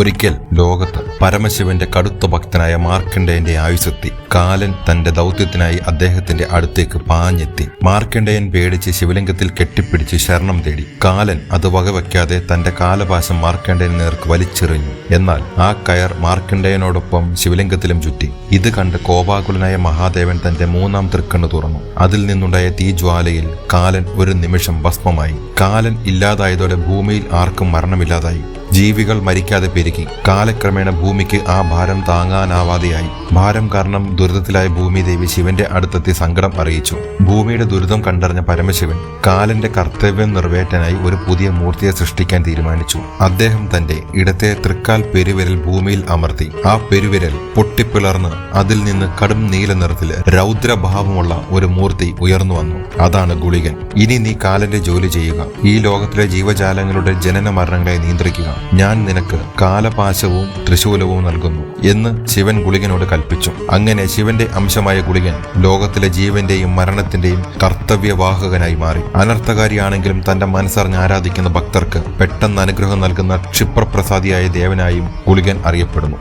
ഒരിക്കൽ ലോകത്ത് പരമശിവന്റെ കടുത്ത ഭക്തനായ മാർക്കണ്ഡേയന്റെ ആയുസെത്തി. കാലൻ തന്റെ ദൗത്യത്തിനായി അദ്ദേഹത്തിന്റെ അടുത്തേക്ക് പാഞ്ഞെത്തി. മാർക്കണ്ഡേയൻ പേടിച്ച് ശിവലിംഗത്തിൽ കെട്ടിപ്പിടിച്ച് ശരണം തേടി. കാലൻ അത് വകവയ്ക്കാതെ തന്റെ കാലപാശം മാർക്കണ്ഡേയൻ നേർക്ക് വലിച്ചെറിഞ്ഞു. എന്നാൽ ആ കയർ മാർക്കണ്ഡേയനോടൊപ്പം ശിവലിംഗത്തിലും ചുറ്റി. ഇത് കണ്ട് കോപാകുലനായ മഹാദേവൻ തന്റെ മൂന്നാം തൃക്കണ്ണ് തുറന്നു. അതിൽ നിന്നുണ്ടായ തീജ്വാലയിൽ കാലൻ ഒരു നിമിഷം ഭസ്മമായി. കാലൻ ഇല്ലാതായതോടെ ഭൂമിയിൽ ആർക്കും മരണമില്ലാതായി. ജീവികൾ മരിക്കാതെ പെരുകി. കാലക്രമേണ ഭൂമിക്ക് ആ ഭാരം താങ്ങാനാവാതെയായി. ഭാരം കാരണം ദുരിതത്തിലായ ഭൂമിദേവി ശിവന്റെ അടുത്തെത്തി സങ്കടം അറിയിച്ചു. ഭൂമിയുടെ ദുരിതം കണ്ടറിഞ്ഞ പരമശിവൻ കാലന്റെ കർത്തവ്യം നിറവേറ്റാനായി ഒരു പുതിയ മൂർത്തിയെ സൃഷ്ടിക്കാൻ തീരുമാനിച്ചു. അദ്ദേഹം തന്റെ ഇടത്തെ തൃക്കാൽ പെരുവിരൽ ഭൂമിയിൽ അമർത്തി. ആ പെരുവിരൽ പൊട്ടിപ്പിളർന്ന് അതിൽ നിന്ന് കടും നീല നിറത്തിൽ രൗദ്രഭാവമുള്ള ഒരു മൂർത്തി ഉയർന്നു വന്നു. അതാണ് ഗുളികൻ. ഇനി നീ കാലന്റെ ജോലി ചെയ്യുക. ഈ ലോകത്തിലെ ജീവജാലങ്ങളുടെ ജനന മരണങ്ങളെ നിയന്ത്രിക്കുക. ഞാൻ നിനക്ക് കാലപാശവും ത്രിശൂലവും നൽകുന്നു എന്ന് ശിവൻ ഗുളികനോട് കൽപ്പിച്ചു. അങ്ങനെ ശിവന്റെ അംശമായ ഗുളികൻ ലോകത്തിലെ ജീവന്റെയും മരണത്തിന്റെയും കർത്തവ്യവാഹകനായി മാറി. അനർത്ഥകാരിയാണെങ്കിലും തന്റെ മനസ്സറിഞ്ഞ് ആരാധിക്കുന്ന ഭക്തർക്ക് പെട്ടെന്ന് അനുഗ്രഹം നൽകുന്ന ക്ഷിപ്രപ്രസാദിയായ ദേവനായും ഗുളികൻ അറിയപ്പെടുന്നു.